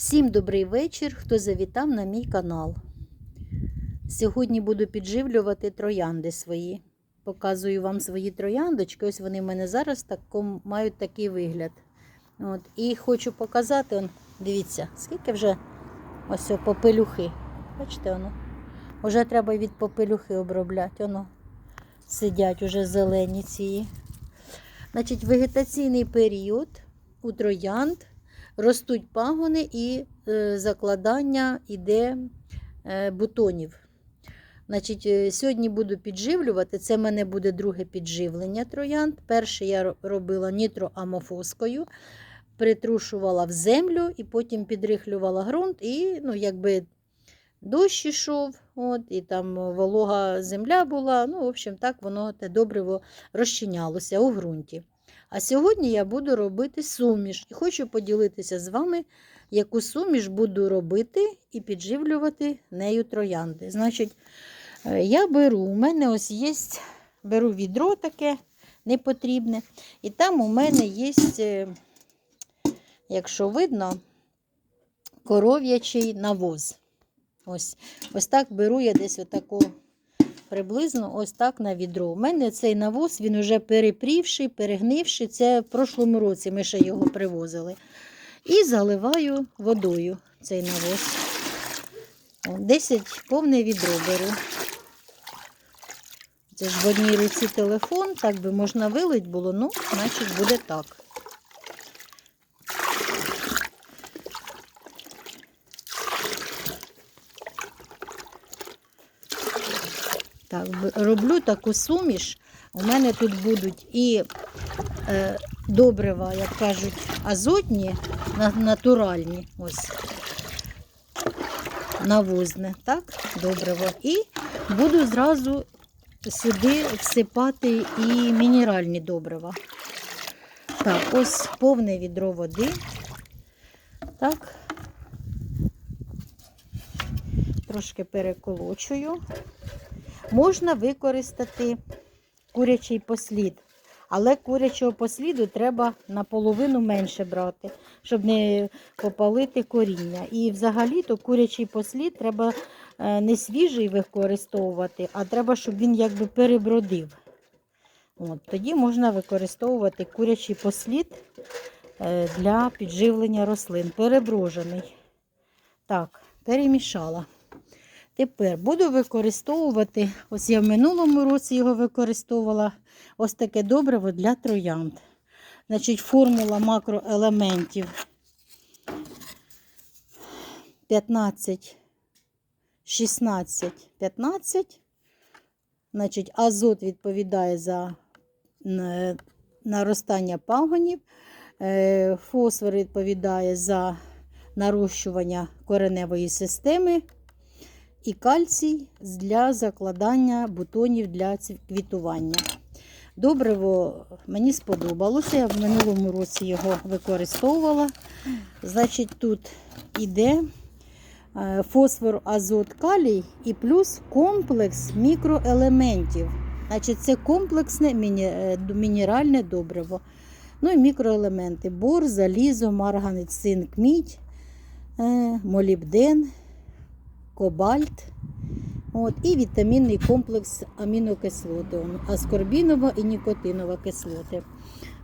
Всім добрий вечір, хто завітав на мій канал. Сьогодні буду підживлювати троянди свої. Показую вам свої трояндочки. Ось вони в мене зараз таком, мають такий вигляд. От. І хочу показати, он, дивіться, скільки вже ось попелюхи. Бачите, воно? Вже треба від попелюхи обробляти. Воно сидять уже зелені ці. Значить, вегетаційний період у троянд ростуть пагони і е, закладання іде е, бутонів. Значить, е, Сьогодні буду підживлювати. Це в мене буде друге підживлення троянд. Перше я робила нітроамофоскою, притрушувала в землю і потім підрихлювала ґрунт. І ну, якби дощ ішов, от, і там волога земля була. Ну, в общем, так воно те добриво розчинялося у ґрунті. А сьогодні я буду робити суміш і хочу поділитися з вами, яку суміш буду робити і підживлювати нею троянди. Значить, е, я беру, у мене ось є, беру відро таке непотрібне, і там у мене є, е, якщо видно, коров'ячий навоз. Ось, ось так беру я десь отаку приблизно ось так на відро. У мене цей навоз він вже перепрівший, перегнивший. Це в прошлому році ми ще його привозили. І заливаю водою цей навоз. О, 10 повне відро беру. Це ж в одній руці телефон, так би можна вилить було, ну, значить буде так. Так, роблю таку суміш. У мене тут будуть і е, добрива, як кажуть, азотні, натуральні, ось навозне, так, добриво. І буду зразу сюди всипати і мінеральні добрива. Так, ось повне відро води. Так. Трошки переколочую. Можна використати курячий послід, але курячого посліду треба наполовину менше брати, щоб не попалити коріння. І взагалі-то курячий послід треба е, не свіжий використовувати, а треба, щоб він якби перебродив. От, тоді можна використовувати курячий послід е, для підживлення рослин. Переброжений. Так, перемішала. Тепер буду використовувати, ось я в минулому році його використовувала, ось таке добриво для троянд. Значить, формула макроелементів 15, 16, 15. Значить, азот відповідає за е, наростання пагонів, е, фосфор відповідає за нарощування кореневої системи і кальцій для закладання бутонів для квітування. Добриво мені сподобалося, я в минулому році його використовувала. Значить, тут іде е, фосфор, азот, калій і плюс комплекс мікроелементів. Значить, це комплексне е, мінеральне добриво. Ну і мікроелементи: бор, залізо, марганець, цинк, мідь, е, молібден, кобальт. От, і вітамінний комплекс амінокислоти, аскорбінова і нікотинова кислоти.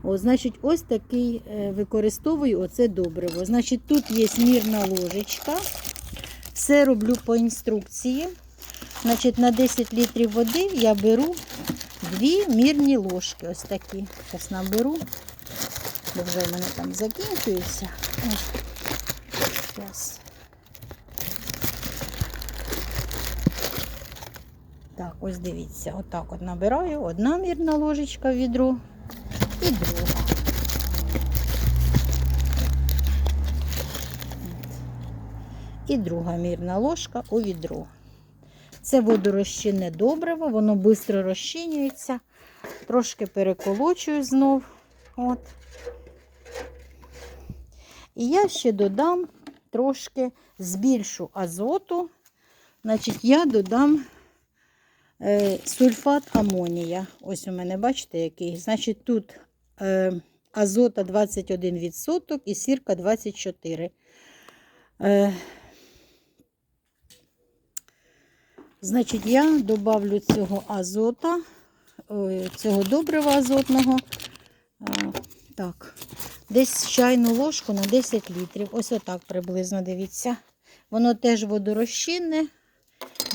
От, значить, ось такий е, використовую оце добриво. Значить, тут є мірна ложечка. Все роблю по інструкції. Значить, на 10 літрів води я беру дві мірні ложки. Ось такі. Зараз наберу, бо вже в мене там закінчується. Зараз. Так, ось дивіться, отак от набираю. Одна мірна ложечка в відро і друга. І друга мірна ложка у відро. Це водорозчинне добриво, воно швидко розчинюється. Трошки переколочую знов. От. І я ще додам трошки збільшу азоту. Значить, я додам сульфат амонія. Ось у мене, бачите, який. Значить, тут е, азота 21% і сірка 24%. Е, значить, я добавлю цього азота, цього добрива азотного. Е, так, десь чайну ложку на 10 літрів. Ось отак приблизно дивіться. Воно теж водорозчинне.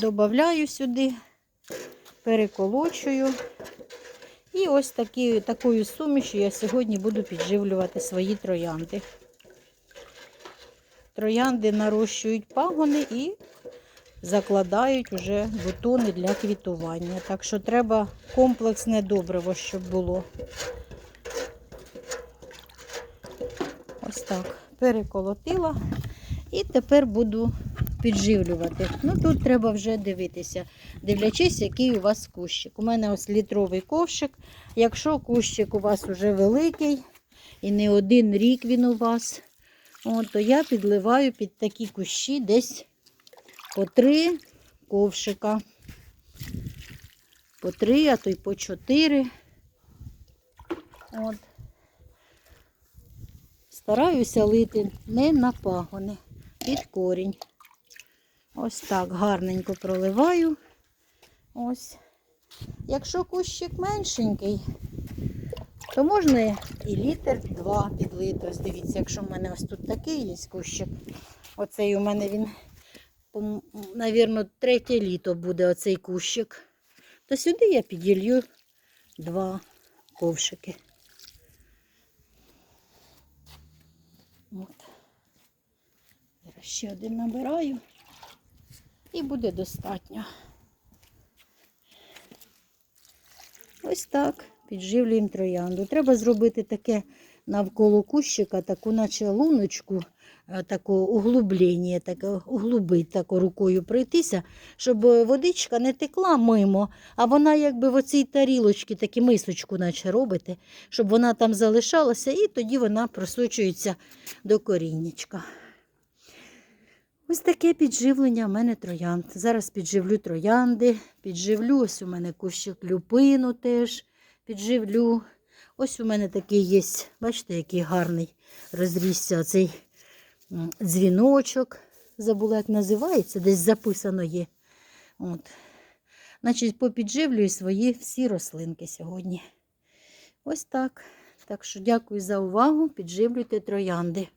Добавляю сюди, переколочую. І ось такі, такою сумішю я сьогодні буду підживлювати свої троянди. Троянди нарощують пагони і закладають уже бутони для квітування. Так що треба комплексне добриво, щоб було. Ось так. Переколотила. І тепер буду підживлювати. Ну тут треба вже дивитися, дивлячись, який у вас кущик. У мене ось літровий ковшик. Якщо кущик у вас вже великий і не один рік він у вас, от, то я підливаю під такі кущі десь по три ковшика. По три, а то й по чотири. От. Стараюся лити не на пагони, під корінь. Ось так гарненько проливаю. Ось. Якщо кущик меншенький, то можна і літр два підлити. Ось дивіться, якщо в мене ось тут такий є кущик. Оцей у мене він, мабуть, третє літо буде оцей кущик. То сюди я піділью два ковшики. От. Зараз ще один набираю і буде достатньо. Ось так підживлюємо троянду. Треба зробити таке навколо кущика, таку наче луночку, е, таке углублення, таке углубить, тако рукою пройтися, щоб водичка не текла мимо, а вона якби в оцій тарілочці, таку мисочку наче робите, щоб вона там залишалася і тоді вона просочується до коріннячка. Ось таке підживлення в мене троянд. Зараз підживлю троянди, підживлю ось у мене кущик люпину теж підживлю. Ось у мене такий є, бачите, який гарний розрісся цей дзвіночок. Забула, як називається, десь записано є. От. Значить, попідживлюю свої всі рослинки сьогодні. Ось так. Так що дякую за увагу. Підживлюйте троянди.